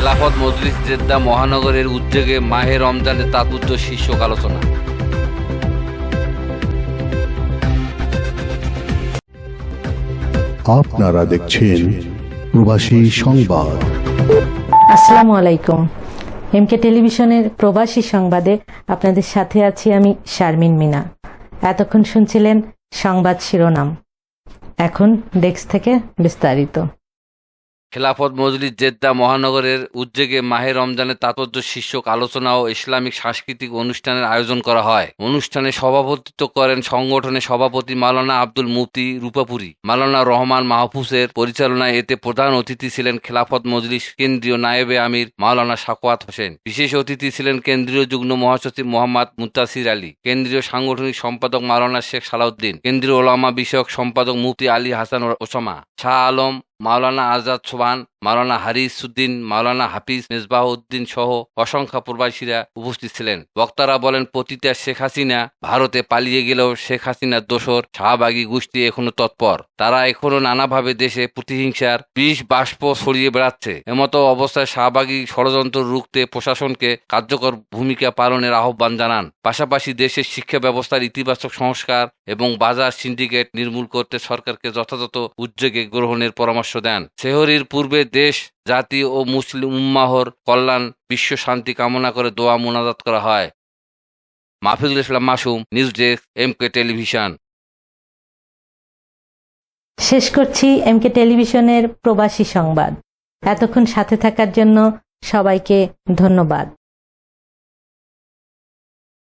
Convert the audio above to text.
Khelafat Majlis Jeddah মহানগরের উদ্যোগে মাহে রমজানের তাৎপর্য শীর্ষক আলোচনা। আপনারা দেখছেন প্রবাসী সংবাদ। আসসালামু আলাইকুম। এমকে টেলিভিশনের প্রবাসী সংবাদে আপনাদের সাথে আছি আমি শারমিন মিনা। এতক্ষণ শুনছিলেন সংবাদ শিরোনাম। এখন ডেস্ক থেকে বিস্তারিত। খেলাফত মজলিস জেদ্দা মহানগরের উদ্যোগে মাহে রমজানের তাৎপর্য শীর্ষক আলোচনা ও ইসলামিক সাংস্কৃতিক অনুষ্ঠানের আয়োজন করা হয়। অনুষ্ঠানে সভাপতিত্ব করেন সংগঠনের সভাপতি মালানা আব্দুল মুফতি রূপাপুরী। মালানা রহমান মাহফুজের পরিচালনায় এতে প্রধান অতিথি ছিলেন খেলাফত মজলিস কেন্দ্রীয় নায়েবে আমির মাওলানা সাকওয়াত হোসেন। বিশেষ অতিথি ছিলেন কেন্দ্রীয় যুগ্ম মহাসচিব মোহাম্মদ মুতাসির আলী, কেন্দ্রীয় সাংগঠনিক সম্পাদক মাওলানা শেখ সালাউদ্দিন, কেন্দ্রীয় ওলামা বিষয়ক সম্পাদক মুফতি আলী হাসান ওসামা, শাহ আলম મૌલાના આઝાદ સુબાન মাওলানা হারিস উদ্দিন, মাওলানা হাফিজ মেজবাহ উদ্দিন সহ অসংখ্য প্রবাসীরা উপস্থিত ছিলেন। বক্তারা বলেন, পতিতা শেখ হাসিনা ভারতে পালিয়ে গেলেও শেখ হাসিনার দোসর শাহবাগী গোষ্ঠী এখনও তৎপর। তারা এখনও নানাভাবে দেশে প্রতিহিংসার বিষ বাষ্প ছড়িয়ে বেড়াচ্ছে। এমতো অবস্থায় শাহবাগী ষড়যন্ত্র রুখতে প্রশাসনকে কার্যকর ভূমিকা পালনের আহ্বান জানান। পাশাপাশি দেশের শিক্ষা ব্যবস্থার ইতিবাচক সংস্কার এবং বাজার সিন্ডিকেট নির্মূল করতে সরকারকে যথাযথ উদ্যোগে গ্রহণের পরামর্শ দেন। সেহরির পূর্বে দেশ, জাতি ও মুসলিম উম্মাহর কল্যাণ, বিশ্ব শান্তি কামনা করে দোয়া মোনাজাত করা হয়। Mahfizul Islam Masum, news desk M K television. শেষ করছি এমকে টেলিভিশনের প্রবাসী সংবাদ। এতক্ষণ সাথে থাকার জন্য সবাইকে ধন্যবাদ।